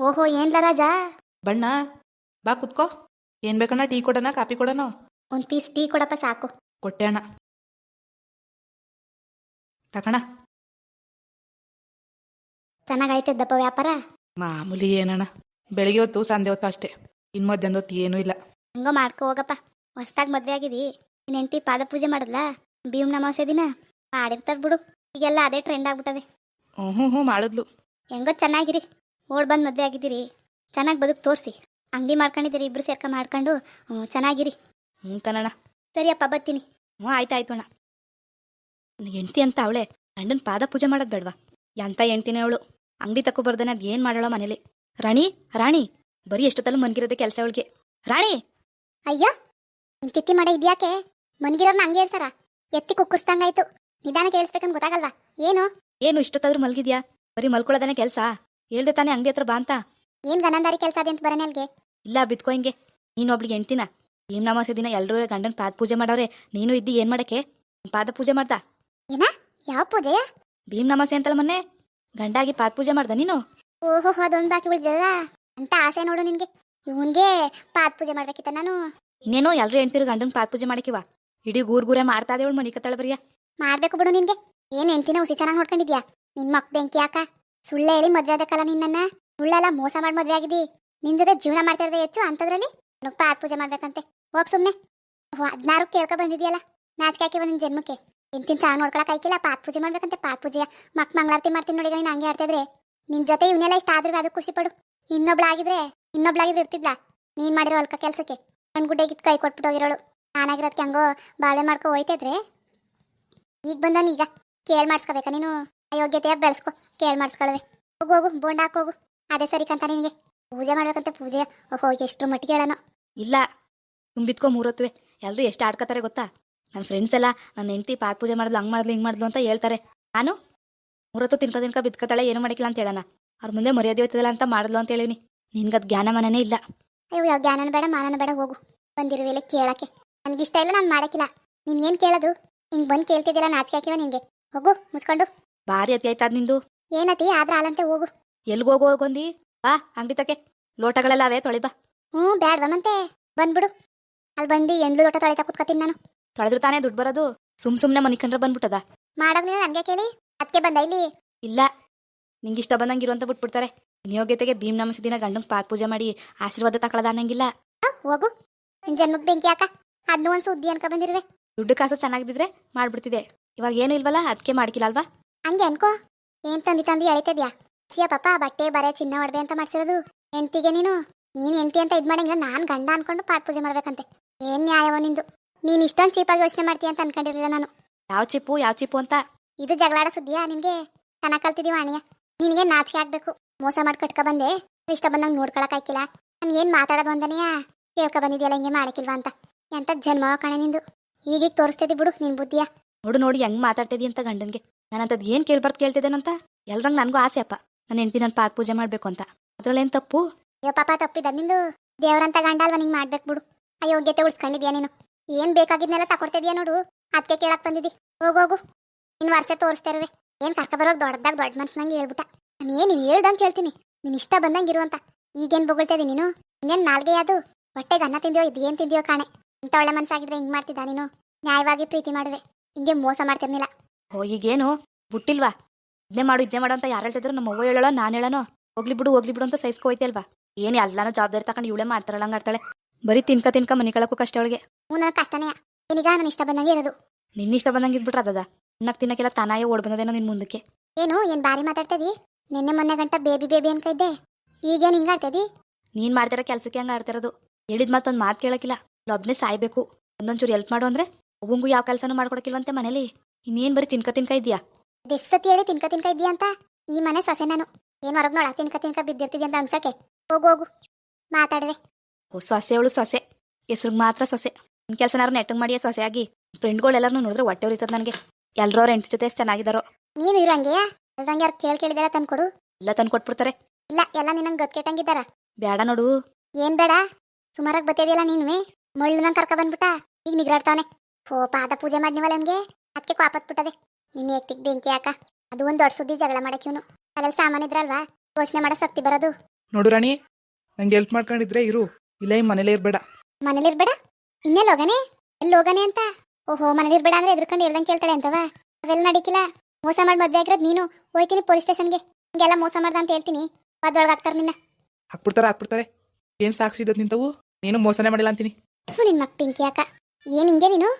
ಓಹೋ ಏನ್ಲ ರಾಜ? ಬಣ್ಣ ಬಾ ಕುತ್ಕೋ. ಏನ್ ಬೇಕಣ್ಣ ಟೀ ಕೊಡೋಣ ಕಾಪಿ ಕೊಡೋಣ? ಒಂದ್ ಪೀಸ್ ಟೀ ಕೊಡಪ್ಪ ಸಾಕು. ಕೊಟ್ಟೆ ಅಣ್ಣ. ತಕಣ. ದಪ್ಪ ವ್ಯಾಪಾರ? ಮಾಮೂಲಿ ಏನಣ್ಣ. ಬೆಳಿಗ್ಗೆ ಹೊತ್ತು ಸಂಜೆ ಹೊತ್ತು ಅಷ್ಟೇ. ಇನ್ ಮಧ್ಯಾಹ್ನ ಹೊತ್ತು ಏನೂ ಇಲ್ಲ. ಹಂಗೋ ಮಾಡ್ಕೊ ಹೋಗಪ್ಪ. ಹೊಸ್ದಾಗ್ ಮದ್ವೆ ಆಗಿದಿ. ನಿನ್ ಹೆಂಡತಿ ಪಾದ ಪೂಜೆ ಮಾಡದ್ಲಾ? ಭೀಮ್ ನಮಾಸೆ ದಿನ? ಮಾಡಿರ್ತಾರ ಬಿಡು. ಈಗೆಲ್ಲ ಅದೇ ಟ್ರೆಂಡ್ ಆಗ್ಬಿಟ್ಟದೆ. ಹ್ಞೂ ಹ್ಞೂ ಹ್ಞೂ ಮಾಡಿದ್ಲು. ಹೆಂಗೋ ಚೆನ್ನಾಗಿರಿ. ಓಡ್ ಬಂದು ಮದ್ವೆ ಆಗಿದ್ದೀರಿ. ಚೆನ್ನಾಗಿ ಬದುಕು ತೋರಿಸಿ. ಅಂಗಡಿ ಮಾಡ್ಕೊಂಡಿದ್ದೀರಿ ಇಬ್ರು ಸೇರ್ಕ ಮಾಡ್ಕೊಂಡು. ಚೆನ್ನಾಗಿರಿ. ಹ್ಞೂ ಕಣಣ್ಣ ಸರಿಯಪ್ಪ ಬತ್ತೀನಿ ಹ್ಞೂ ಆಯ್ತು ಆಯ್ತು ಅಣ್ಣ. ಹೆಂಡ್ತಿ ಅಂತ ಅವಳೆ ಗಂಡನ ಪಾದ ಪೂಜೆ ಮಾಡೋದು ಬೇಡವಾ? ಎಂಥ ಹೆಂಡ್ತಿನೇ ಅವಳು? ಅಂಗಡಿ ತಕೋ ಬರ್ದಾನೆ ಅದು ಏನು ಮಾಡೋಳ ಮನೇಲಿ. ರಾಣಿ ರಾಣಿ ಬರೀ ಎಷ್ಟೊತ್ತಲ್ಲ ಮನ್ಗಿರೋದೆ ಕೆಲಸ ಅವಳಿಗೆ. ರಾಣಿ! ಅಯ್ಯೋ! ಇಲ್ಲಿ ತಿತ್ತಿ ಮಾಡ ಇದ್ಯಾಕೆ ಮನ್ಗಿರೋರ್ನ ಹಂಗೆ ಹೇಳ್ತಾರ. ಎತ್ತಿ ಕುಕ್ಕಿಸ್ದಂಗಾಯ್ತು ನಿಧಾನ ಕೇಳಿಸ್ಬೇಕಂತ ಗೊತ್ತಾಗಲ್ವಾ? ಏನು? ಏನು ಇಷ್ಟೊತ್ತಾದ್ರೂ ಮಲ್ಗಿದ್ಯಾ? ಬರೀ ಮಲ್ಕೊಳ್ಳೋದಾನೆ ಕೆಲಸ? ಹೇಳ್ದೆ ತಾನೇ ಅಂಗಡಿ ಹತ್ರ ಬಾ ಅಂತ. ಏನ್ ಗನಂದಾರಿ ಕೆಲಸ ಅದೇ ಅಂತ ಬರನೆ ಅಲ್ಗೆ? ಇಲ್ಲ ಬಿತ್ಕೋ ಹಿಂಗೆ. ನೀನು ಒಬ್ಳಿಗೆ ಹೆಂಡ್ತಿನ. ಭೀಮ್ ನಮಾಸೆ ದಿನ ಎಲ್ಲರೂ ಗಂಡನ ಪಾದ ಪೂಜೆ ಮಾಡವ್ರೆ. ನೀನು ಇದ್ದಿ ಏನ್ ಮಾಡಕ್ಕೆ? ಪಾದ ಪೂಜೆ ಮಾಡ್ದ? ಏನ? ಯಾವ ಪೂಜೆಯ? ಭೀಮ್ ನಮಾಸೆ ಅಂತಲ್ಲ ಮೊನ್ನೆ. ಗಂಡಾಗಿ ಪಾದ ಪೂಜೆ ಮಾಡ್ದ ನೀನು? ಓಹೋ ಅದೊಂದು ಬಾಕಿ ಉಳಿದಲ್ಲ ಅಂತ ಆಸೆ ನೋಡು ನಿನ್ಗೆ. ಇವನ್ಗೆ ಪಾದ ಪೂಜೆ ಮಾಡ್ಬೇಕಿತ್ತ ನಾನು. ಇನ್ನೇನೋ ಎಲ್ಲರೂ ಹೆಂಡ್ತಿರು ಗಂಡನ ಪಾದ ಪೂಜೆ ಮಾಡಕಿವ ಇಡೀ ಗೂರ್ ಗೂರೇ ಮಾಡ್ತಾ ಇದೇವಳು ಮನಿಕತ್ತಳ ಬರಿಯ. ಮಾಡ್ಬೇಕು ಬಿಡು ನಿನ್ಗೆ. ಏನ್ ಹೆಂಡ್ತಿನ ಹುಸಿ ಚೆನ್ನಾಗಿ ನೋಡ್ಕೊಂಡಿದ್ಯಾ? ನಿನ್ ಮಕ್ ಬೆಂಕಿ ಯಾಕ ಸುಳ್ಳೆ ಹೇಳಿ ಮದ್ವೆ ಆದಕ್ಕಲ್ಲ ನಿನ್ನ? ಸುಳ್ಳೆಲ್ಲ, ಮೋಸ ಮಾಡಿ ಮದ್ವೆ ಆಗಿದಿ ನಿನ್ ಜೊತೆ ಜೀವನ ಮಾಡ್ತಾ ಹೆಚ್ಚು ಅಂತದ್ರಲ್ಲಿ? ಪಾದ ಪೂಜೆ ಮಾಡ್ಬೇಕಂತೆ. ಹೋಗ್ ಸುಮ್ನೆ. ಹದಿನಾರು ಕೇಳ್ಕೊ ಬಂದಿದ್ಯಲ್ಲ? ನಾಚಿಕೆ ಹಾಕಿ ನಿನ್ ಜನ್ಮಕ್ಕೆ. ಇಂತಿನ ಸಾಂಗ್ ನೋಡ್ಕೊಳಕ್ ಆಯ್ಕಿಲ್ಲ? ಪಾತ್ ಪೂಜೆ ಮಾಡ್ಬೇಕಂತೆ ಪಾತ್ ಪೂಜೆಯ. ಮಕ್ ಮಂಗಳಾರತಿ ಮಾಡ್ತೀನಿ ನೋಡಿ ನೀನ್ ಹಂಗೆ ಆಡ್ತಿದ್ರೆ ನಿನ್ ಜೊತೆ ಇವನ್ನೆಲ್ಲ ಇಷ್ಟ ಆದ್ರೆ ಅದು ಖುಷಿ ಪಡು. ಇನ್ನೊಬ್ಳಾಗಿದ್ರೆ ಇನ್ನೊಬ್ಳಾಗಿದ್ರೆ ಇರ್ತಿದ್ಲ? ನೀನ್ ಮಾಡಿರೋ ಅಲ್ಕ ಕೆಲ್ಸಕ್ಕೆ. ನನ್ ಗುಡ್ಡೆಗಿತ್ತು ಕೈ ಕೊಟ್ಬಿಟ್ಟು ಹೋಗಿರೋಳು. ನಾನಾಗಿರೋದಕ್ಕೆ ಹಂಗೋ ಬಾಳೆ ಮಾಡ್ಕೊ ಹೋಯ್ತಿದ್ರೆ? ಈಗ ಬಂದಾನ ಈಗ. ಕೇಳ್ ಮಾಡಿಸ್ಕೋಬೇಕಾ ನೀನು? ಅಯೋಗ್ಯತೆಯ ಬೆಳೆಸ್ಕೊ ಕೇಳ್ ಮಾಡಿಸ್ಕೊಳ್ವೆ. ಹೋಗು ಹೋಗು ಬೋಂಡ ಹಾಕೋಗು ಅದೇ ಸರಿ ಕಂತ ನಿನಗೆ. ಪೂಜೆ ಮಾಡ್ಬೇಕಂತ ಪೂಜೆ ಓಹೋ ಎಷ್ಟು ಮಟ್ಟಿಗೆ ಹೇಳೋಣ ಇಲ್ಲ ತುಂಬಿತ್ಕೋ ಮೂರತ್ವೆ ಎಲ್ಲರೂ ಎಷ್ಟು ಆಡ್ಕೋತಾರೆ ಗೊತ್ತಾ? ನನ್ನ ಫ್ರೆಂಡ್ಸ್ ಎಲ್ಲ ನನ್ನ ಹೆಂಡತಿ ಪಾದ ಪೂಜೆ ಮಾಡಲು ಹಂಗೆ ಮಾಡಿದ್ಲು ಹಿಂಗೆ ಮಾಡಿದ್ಲು ಅಂತ ಹೇಳ್ತಾರೆ. ನಾನು ಮೂರತ್ತು ತಿನ್ಕ ತಿನ್ಕ ಬಿತ್ಕೋತಾಳೆ ಏನು ಮಾಡಿಕಿಲ್ಲ ಅಂತ ಹೇಳೋಣ. ಅವ್ರ ಮುಂದೆ ಮರ್ಯಾದೆ ಹೋಗ್ತದಲ್ಲ ಅಂತ ಮಾಡಿದ್ಲು ಅಂತ ಹೇಳಿನಿ ನಿನ್ಗದ್ ಜ್ಞಾನ ಮನನೇ ಇಲ್ಲ. ಅಯ್ಯೋ ಯಾವ ಜ್ಞಾನನ ಬೇಡ ಮಾನನ ಬೇಡ ಹೋಗು. ಬಂದಿರುವೆಲೆ ಕೇಳಕ್ಕೆ. ನನಗಿಷ್ಟ ಇಲ್ಲ ನಾನು ಮಾಡಕ್ಕಿಲ್ಲ. ನೀನು ಏನು ಕೇಳೋದು? ಹಿಂಗೆ ಬಂದು ಕೇಳ್ತಿದ್ದಿಲ್ಲ ನಾಚಿಕೆ ಹಾಕಿವ ನಿನಗೆ. ಹೋಗು ಮುಚ್ಕೊಂಡು. ಭಾರಿ ಅತಿ ಆಯ್ತಾದ ನಿಂದು. ಏನತಿ? ಆದ್ರ ಅಲ್ಲಂತೆ ಹೋಗು. ಎಲ್ಗೆ ಹೋಗು ಹೋಗೊಂದಿ ಬಾ ಅಂಗಡಿ ತಕೆ ಲೋಟಗಳೆಲ್ಲ ಅವೇ ತೊಳಿ ಬಾ ಹ್ಞೂ ಬ್ಯಾಡ್ವ ಮತ್ತೆ ಬಂದ್ಬಿಡು. ಅಲ್ಲಿ ಬಂದು ಎಂದ್ಲು ಲೋಟ ತೊಳಿತಾ ಕುತ್ಕೊತೀನಿ ನಾನು. ತೊಳೆದ್ರು ತಾನೇ ದುಡ್ಡು ಬರೋದು? ಸುಮ್ ಸುಮ್ನೆ ಮನಿ ಕಂಡ್ರೆ ಬಂದ್ಬಿಟ್ಟದ? ಮಾಡೋದ್ ನನಗೆ ಕೇಳಿ. ಅದಕ್ಕೆ ಬಂದ ಇಲ್ಲಿ. ಇಲ್ಲ. ನಿಂಗೆ ಇಷ್ಟ ಬಂದಂಗೆ ಬಿಟ್ಬಿಡ್ತಾರೆ. ನಿಯೋಗ್ಯತೆಗೆ ಭೀಮ್ ನಮಸ್ ದಿನ ಗಂಡಂಗೆ ಪಾದ ಪೂಜೆ ಮಾಡಿ ಆಶೀರ್ವಾದ ತಗೊಳ್ಳೋದ ಅನ್ನಂಗಿಲ್ಲ. ಹೋಗು. ನಿನ್ ಜನ್ಮಕ್ ಬೆಂಕಿ ಹಾಕ. ಅದ್ನ ಒಂದ್ ಸುದ್ದಿ ಅನ್ಕ ಬಂದಿರುವೆ. ದುಡ್ಡು ಕಾಸು ಚೆನ್ನಾಗಿದ್ರೆ ಮಾಡ್ಬಿಡ್ತಿದೆ ಇವಾಗ ಏನು ಇಲ್ವಲ್ಲ ಅದಕ್ಕೆ ಮಾಡ್ಕಿಲ್ಲ ಅಲ್ವಾ? ಹಂಗೆ ಅನ್ಕೋ. ಏನ್ ತಂದಿ ತಂದಿ ಎಳಿತಿದ್ಯಾ? ಸಿಯ ಪಾಪ ಬಟ್ಟೆ ಬರೆ ಚಿನ್ನ ಒಡವೆ ಅಂತ ಮಾಡ್ಸಿರೋದು. ಹೆಂಡ್ತಿಗೆ ನೀನು? ನೀನ್ ಹೆಂಡ್ತಿ ಅಂತ ಇದ್ ಮಾಡಂಗಿಲ್ಲ ನಾನ್ ಗಂಡ ಅನ್ಕೊಂಡು ಪಾತ್ ಪೂಜೆ ಮಾಡ್ಬೇಕಂತೆ. ಏನ್ ನ್ಯಾಯವ ನಿಂದು? ನೀನ್ ಇಷ್ಟೊಂದು ಚೀಪಾಗಿ ಯೋಚನೆ ಮಾಡ್ತೀಯ ಅಂತ ಅನ್ಕೊಂಡಿರ್ಲಿಲ್ಲ ನಾನು. ಯಾವ ಚಿಪ್ಪು ಯಾವ ಚಿಪ್ಪು ಅಂತ? ಇದು ಜಗಳಾಡ ಸುದ್ದಿಯಾ ನಿನ್ಗೆ? ತನ ಕಲ್ತಿದೀವ ಅಣಿಯ ನಿನಗೆ ನಾಚಿಕೆ ಆಗ್ಬೇಕು. ಮೋಸ ಮಾಡಿ ಕಟ್ಕ ಬಂದೆ. ಇಷ್ಟ ಬಂದಂಗೆ ನೋಡ್ಕೊಳಕ್ ಆಯ್ಕಿಲ್ಲ ನಾನು ಏನ್ ಮಾತಾಡೋದು ಅಂದನೆಯ? ಕೇಳ್ಕೊ ಬಂದಿದ್ಯಲ್ಲ ಹಿಂಗೆ ಮಾಡಕ್ಕಿಲ್ವಾ ಅಂತ. ಎಂತ ಜನ್ಮವ ಕಣೆ ನಿಂದು? ಈಗೀಗ ತೋರಿಸ್ತಿದ್ದಿ ಬಿಡು ನಿನ್ ಬುದ್ಧಿಯಾ. ನೋಡು ನೋಡಿ ಹೆಂಗ್ ಮಾತಾಡ್ತಿದಿ ಅಂತ ಗಂಡನ್ಗೆ. ನಾನು ಅಂತದ್ ಏನ್ ಕೇಳ್ಬಾರ್ದು ಕೇಳ್ತಿದ್ದೇನಂತ? ಎಲ್ರಂಗ್ ನನಗೂ ಆಸೆ ಅಪ್ಪ. ನನ್ನ ಹೆಂಡತಿ ನನ್ನ ಪಾದ ಪೂಜೆ ಮಾಡ್ಬೇಕು ಅಂತ. ಅದ್ರಲ್ಲೇನ್ ತಪ್ಪು? ಅಯ್ಯೋ, ಪಾಪ ತಪ್ಪಿದ. ನಿಂದು ದೇವರಂತ ಗಂಡ ಅಲ್ವಾ ನಿಂಗೆ ಮಾಡ್ಬೇಕು ಬಿಡು. ಅಯೋಗ್ಯತೆ ಉಳ್ಸ್ಕೊಂಡಿದ್ಯಾ ನೀನು? ಏನ್ ಬೇಕಾಗಿದ್ನೆಲ್ಲ ತಕೊಡ್ತಿದ್ಯಾ ನೋಡು? ಅದಕ್ಕೆ ಕೇಳಕ್ ಬಂದಿದ್ದಿ. ಹೋಗೋಗು ಹೋಗು. ಇನ್ ವರ್ಷ ತೋರಿಸ್ತಾ ಇರುವೆ. ಏನ್ ಕರ್ಕ ಬರೋಕ್ ದೊಡ್ಡದಾಗ ದೊಡ್ಡ ಮನ್ಸನಂಗೆ ಹೇಳ್ಬಿಟ್ಟ. ನಾನು ಏನ್ ನೀನ್ ಹೇಳ್ದಂಗ್ ಕೇಳ್ತೀನಿ. ನಿನ್ ಇಷ್ಟ ಬಂದಂಗೆ ಇರುವಂತ ಈಗೇನು ಈಗೇನ್ ಬೊಗಳ್ತಾ ಇದೀನಿ ನೀನು? ಇನ್ನೇನು ನಾಲ್ಗೆ ಅದು? ಹೊಟ್ಟೆಗೆ ಅನ್ನ ತಿಂದಿಯೋ, ಇದು ಏನ್ ತಿಂದಿಯೋ ಕಾಣೆ. ಇಂಥ ಒಳ್ಳೆ ಮನ್ಸಾಗಿದ್ರೆ ಹಿಂಗ್ ಮಾಡ್ತಿದ್ದ ನೀನು? ನ್ಯಾಯವಾಗಿ ಪ್ರೀತಿ ಮಾಡುವೆ. ಹಿಂಗೆ ಮೋಸ ಮಾಡ್ತಿರ್ನಿಲ್ಲ ಓ ಈಗೇನು? ಬುಟ್ಟಿಲ್ವಾ ಇದನ್ನೇ ಮಾಡು ಇದನ್ನೇ ಮಾಡು ಅಂತ ಯಾರು ಹೇಳ್ತಿದ್ರು? ನಮ್ಮ ಅವ್ವ ಹೇಳೋ ನಾನು ಹೇಳೋನೋ? ಹೋಗ್ಲಿ ಬಿಡು ಹೋಗ್ಲಿ ಬಿಡು ಅಂತ ಸಹಿಸ್ಕೋಯ್ತೆ ಅಲ್ವಾ? ಏನು ಎಲ್ಲಾನು ಜವಾಬ್ದಾರಿ ತಕೊಂಡು ಇವಳೆ ಮಾಡ್ತಾರಲ್ಲ ಹಂಗ ಆಡ್ತಾಳೆ ಬರೀ ತಿನ್ಕ ತಿನ್ಕ ಮನೆ ಕಳಕ್ಕೂ ಕಷ್ಟ ಅವಳಿಗೆ. ಹ್ಞೂ ನನ್ನ ಕಷ್ಟನೇ. ನಿನಗ? ನನ್ನ ಇಷ್ಟ ಬಂದಂಗೆ ಇರೋದು. ನಿನ್ನ ಇಷ್ಟ ಬಂದಂಗೆ ಇದ್ಬಿಟ್ರೆ ಅದದ? ತಿನ್ನಕ್ ತಿನ್ನಕ್ಕೆಲ್ಲ ತಾನಾಯೇ ಓಡ್ ಬಂದದೇನೋ ನಿನ್ ಮುಂದಕ್ಕೆ? ಏನು ಏನ್ ಬಾರಿ ಮಾತಾಡ್ತದಿ? ನಿನ್ನೆ ಮೊನ್ನೆ ಗಂಟ ಬೇಬಿ ಬೇಬಿ ಅಂತ ಇದ್ದೆ ಈಗೇನ್ ಹಿಂಗಾಡ್ತದಿ ನೀನ್ ಮಾಡ್ತಿರೋ ಕೆಲ್ಸಕ್ಕೆ ಹಂಗ ಆಡ್ತಿರೋದು. ಹೇಳಿದ್ ಮತ್ತೊಂದು ಮಾತು ಕೇಳಕ್ಕಿಲ್ಲ. ಲೊಬ್ನೇ ಸಾಯ್ಬೇಕು. ಒಂದೊಂಚೂರು ಹೆಲ್ಪ್ ಮಾಡು ಅಂದ್ರೆ? ಒಬ್ಬಂಗು ಯಾವ ಕೆಲ್ಸನೂ ಮಾಡ್ಕೊಡಕ್ಕಿಲ್ವಂತೆ ಮನೇಲಿ? ಇನ್ನೇನ್ ಬರೀ ತಿನ್ಕ ತಿನ್ಕ ಇದೆಯಾ ಅದೆಷ್ಟ್ ಸತಿ ಹೇಳಿ ತಿನ್ಕ ತಿನ್ಕ ಇದ್ಯಾ ಅಂತ? ಈ ಮನೆ ಸೊಸೆ ನಾನು. ಏನ್ ಹೊರಗ್ ನೋಡ ತಿನ್ಕ ತಿನ್ಕ ಬಿದ್ದಿರ್ತಿದ್ಯ ಅಂತ ಅನ್ಸಕ್ಕೆ. ಹೋಗು ಹೋಗು. ಮಾತಾಡುವೆ. ಓ ಸೊಸೆ ಅವಳು ಸೊಸೆ. ಹೆಸ್ರಿಗೆ ಮಾತ್ರ ಸೊಸೆ. ನಿನ್ ಕೆಲಸನಾರು ನೆಟ್ಟಂಗ್ ಮಾಡಿಯ ಸೊಸೆ ಆಗಿ. ಫ್ರೆಂಡ್ಗಳೆಲ್ಲರೂ ನೋಡಿದ್ರೆ ಹೊಟ್ಟೆ ಉರಿತದ ನನಗೆ. ಎಲ್ಲರೂ ಅವ್ರ ಹೆಂಡತಿ ಜೊತೆ ಎಷ್ಟು ಚೆನ್ನಾಗಿದಾರೋ. ನೀನು ಇರಂಗೆ ಹಂಗೆಯಾ ಎಲ್ರಂಗೆ ಅವ್ರು ಕೇಳಿ ಕೇಳಿದಾರ ತಂದ್ಕೊಡು. ಎಲ್ಲ ತಂದು ಕೊಟ್ಬಿಡ್ತಾರೆ ಇಲ್ಲ ಎಲ್ಲ ನಿನ್ನಂಗ್ ಗತ್ಕೆಟ್ಟಂಗಿದ್ದಾರ ಬೇಡ ನೋಡು. ಏನ್ ಬೇಡ? ಸುಮಾರಾಗಿ ಬತ್ತಿದೆಯಲ್ಲ ನೀನುವೆ. ಮಳ್ಳು ನಂಗೆ ಕರ್ಕ ಬಂದ್ಬಿಟ್ಟ. ಈಗ ನಿಗ್ರಾಡ್ತಾವನೆ. ಓ ಪಾದ ಪೂಜೆ ಮಾಡಿವಲ್ಲ ಅವನ್ಗೆ ಅದಕ್ಕೆ ಬಿಟ್ಟದೆ ನಿನ್ನ ಎತ್ತಿಗೆ ಬೆಂಕಿ ಯಾಕ ಅದು ಒಂದು ದೊಡ್ಡ ಸುದ್ದಿ ಜಗಳ ಮಾಡಕ್ಕೆ ಇವನು. ಸಾಮಾನ್ ಇದ್ರಲ್ವಾ? ಯೋಚನೆ ಮಾಡೋ ಶಕ್ತಿ ಬರೋದು. ನೋಡು ರಾಣಿ ನಂಗೆ ಹೆಲ್ಪ್ ಮಾಡ್ಕೊಂಡಿದ್ರೆ ಇರು. ಇಲ್ಲ ಈ ಮನೇಲೇ ಇರ್ಬೇಡ? ಮನೇಲಿರ್ಬೇಡ ಇನ್ನೆಲ್ಲಿ ಹೋಗನೆ? ಎಲ್ಲಿ ಹೋಗನೆ ಅಂತ? ಓಹೋ ಮನೇಲಿರ್ಬೇಡ ಅಂದ್ರೆ ಎದ್ರಕೊಂಡು ಹೇಳ್ದಂಗೆ ಕೇಳ್ತಾಳೆ ಅಂತವ? ಅವೆಲ್ಲ ನಡೀಕಿಲ್ಲ. ಮೋಸ ಮಾಡಿ ಮದ್ವೆ ಆಗಿರೋದು ನೀನು. ಹೋಯ್ತೀನಿ ಪೊಲೀಸ್ ಸ್ಟೇಷನ್ಗೆ. ಹಿಂಗೆಲ್ಲ ಮೋಸ ಮಾಡ್ದ ಅಂತ ಹೇಳ್ತೀನಿ. ಅದೊಳಗೆ ಹಾಕ್ತಾರೆ ನಿನ್ನ. ಹಾಕ್ಬಿಡ್ತಾರೆ ಹಾಕ್ಬಿಡ್ತಾರೆ. ಏನು ಸಾಕ್ಷಿ ಇದ್ದದ್ ನಿಂತವು? ನೀನು ಮೋಸನೇ ಮಾಡಿಲ್ಲ ಅಂತೀನಿ. ಥೂ ನಿನ್ ಮಕ್ ಪಿಂಕಿ ಅಕ್ಕ. ಏನ್ ಹಿಂಗೆ ನೀನು?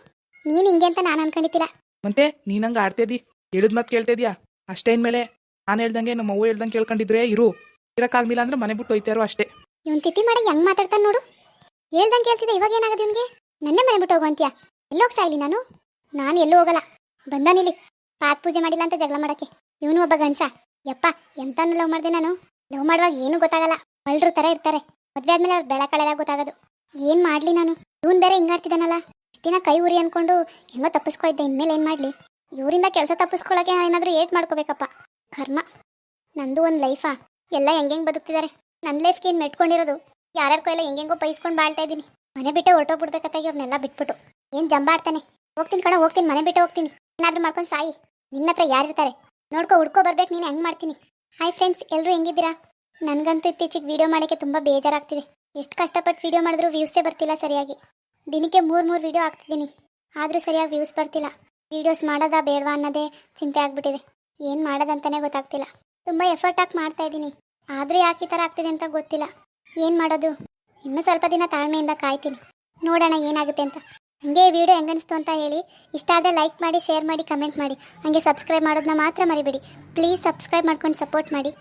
ನೀನ್ ಹಿಂಗೆ ಅಂತ ನಾನು ಅನ್ಕೊಂಡಿದ್ದಿಲ್ಲ. ಮತ್ತೆ ಹಂಗ ಆಡ್ತಿದ್ದಿ ಹೇಳಿದ್ ಮತ್ ಕೇಳ್ತಿದ್ಯಾ ಅಷ್ಟೇ ಮೇಲೆ ನಾನು ಹೇಳ್ದಂಗೆ ನಮ್ಮ ಅವ್ವ ಹೇಳ್ದಂಗೆ ಕೇಳ್ಕೊಂಡಿದ್ರೆ ಇರು. ಇರಕ್ಕಾಗ್ಲಿಲ್ಲ ಅಂದ್ರೆ ಮನೆ ಬಿಟ್ಟು ಹೋಯ್ತಾರೋ ಅಷ್ಟೇ. ಇವನ್ ತಿಥಿ ಮಾಡಿ ಹೆಂಗ್ ಮಾತಾಡ್ತಾನೆ ನೋಡು. ಹೇಳ್ದಂಗೆ ಕೇಳ್ತಿದ್ದೆ ಇವಾಗ ಏನಾಗದು ಇವನ್ಗೆ? ನನ್ನೇ ಮನೆ ಬಿಟ್ಟು ಹೋಗು ಅಂತ್ಯಾ ಎಲ್ಲೋಗ್ ಸಾಯ್ಲಿ ನಾನು? ನಾನು ಎಲ್ಲೂ ಹೋಗಲ್ಲ. ಬಂದಾನಿಲ್ಲಿ ಪಾತ್ ಪೂಜೆ ಮಾಡಿಲ್ಲ ಅಂತ ಜಗಳ ಮಾಡಕ್ಕೆ. ಇವನು ಒಬ್ಬ ಗಣಸ ಯಪ್ಪ ಎಂತ ಲವ್ ಮಾಡಿದೆ ನಾನು? ಲವ್ ಮಾಡುವಾಗ ಏನು ಗೊತ್ತಾಗಲ್ಲ. ಮಳ್ರು ತರ ಇರ್ತಾರೆ. ಮದ್ವೆ ಆದ್ಮೇಲೆ ಅವ್ರು ಬೆಳ ಕಳೆದಾಗ ಗೊತ್ತಾಗೋದು. ಏನ್ ಮಾಡ್ಲಿ ನಾನು? ಇವನ್ ಬೇರೆ ಹಿಂಗಾಡ್ತಿದ್ದಾನಲ್ಲ. ದಿನ ಕೈ ಉರಿ ಅನ್ಕೊಂಡು ಹೆಂಗೋ ತಪ್ಪಿಸ್ಕೊ ಇದ್ದೆ, ಇನ್ಮೇಲೆ ಏನ್ ಮಾಡ್ಲಿ? ಇವರಿಂದ ಕೆಲಸ ತಪ್ಪಿಸ್ಕೊಳಕ್ಕೆ ಏನಾದ್ರೂ ಏಟ್ ಮಾಡ್ಕೋಬೇಕಪ್ಪ. ಕರ್ಮ. ನಂದು ಒಂದು ಲೈಫಾ ಎಲ್ಲ ಹೆಂಗೆಂಗ್ ಬದುಕ್ತಿದ್ದಾರೆ ನನ್ನ ಲೈಫ್ಗೆ ಏನು ಮೆಟ್ಕೊಂಡಿರೋದು? ಯಾರ್ಯಾರ ಕೈಲ ಹೆಂಗೆಂಗೋ ಬೈಸ್ಕೊಂಡು ಬಾಳ್ತಾ ಇದ್ದೀನಿ. ಮನೆ ಬಿಟ್ಟು ಹೊರಟೋಗ್ಬಿಡ್ಬೇಕತ್ತಾಗಿ ಅವ್ರನ್ನೆಲ್ಲ ಬಿಟ್ಬಿಟ್ಟು. ಏನು ಜಂಬಾಡ್ತಾನೆ? ಹೋಗ್ತೀನಿ ಕಣ, ಹೋಗ್ತೀನಿ, ಮನೆ ಬಿಟ್ಟು ಹೋಗ್ತೀನಿ. ಏನಾದರೂ ಮಾಡ್ಕೊಂಡು ಸಾಯಿ. ನಿನ್ನ ಹತ್ರ ಯಾರಿರ್ತಾರೆ ನೋಡ್ಕೊ, ಹುಡ್ಕೋ ಬರ್ಬೇಕು, ನೀನು ಹೆಂಗ್ ಮಾಡ್ತೀನಿ? ಹಾಯ್ ಫ್ರೆಂಡ್ಸ್ ಎಲ್ಲರೂ ಹೆಂಗಿದ್ದೀರಾ? ನನಗಂತೂ ಇತ್ತೀಚೆಗೆ ವೀಡಿಯೋ ಮಾಡೋಕ್ಕೆ ತುಂಬ ಬೇಜಾರಾಗ್ತಿದೆ. ಎಷ್ಟು ಕಷ್ಟಪಟ್ಟು ವಿಡಿಯೋ ಮಾಡಿದ್ರು ವ್ಯೂಸೇ ಬರ್ತಿಲ್ಲ ಸರಿಯಾಗಿ. ದಿನಕ್ಕೆ ಮೂರು ಮೂರು ವಿಡಿಯೋ ಹಾಕ್ತಿದ್ದೀನಿ. ಆದರೂ ಸರಿಯಾಗಿ ವ್ಯೂಸ್ ಬರ್ತಿಲ್ಲ. ವೀಡಿಯೋಸ್ ಮಾಡೋದಾ ಬೇಡವಾ ಅನ್ನೋದೇ ಚಿಂತೆ ಆಗ್ಬಿಟ್ಟಿದೆ. ಏನು ಮಾಡೋದಂತಲೇ ಗೊತ್ತಾಗ್ತಿಲ್ಲ. ತುಂಬ ಎಫರ್ಟ್ ಹಾಕಿ ಮಾಡ್ತಾ ಇದ್ದೀನಿ. ಆದರೂ ಯಾಕೆ ಈ ಥರ ಆಗ್ತಿದೆ ಅಂತ ಗೊತ್ತಿಲ್ಲ. ಏನು ಮಾಡೋದು? ಇನ್ನೂ ಸ್ವಲ್ಪ ದಿನ ತಾಳ್ಮೆಯಿಂದ ಕಾಯ್ತೀನಿ. ನೋಡೋಣ ಏನಾಗುತ್ತೆ ಅಂತ. ಹಾಗೆ ಈ ವಿಡಿಯೋ ಹೆಂಗನಿಸ್ತು ಅಂತ ಹೇಳಿ, ಇಷ್ಟ ಆದರೆ ಲೈಕ್ ಮಾಡಿ ಶೇರ್ ಮಾಡಿ ಕಮೆಂಟ್ ಮಾಡಿ. ಹಂಗೆ ಸಬ್ಸ್ಕ್ರೈಬ್ ಮಾಡೋದನ್ನ ಮಾತ್ರ ಮರಿಬೇಡಿ. ಪ್ಲೀಸ್ ಸಬ್ಸ್ಕ್ರೈಬ್ ಮಾಡ್ಕೊಂಡು ಸಪೋರ್ಟ್ ಮಾಡಿ.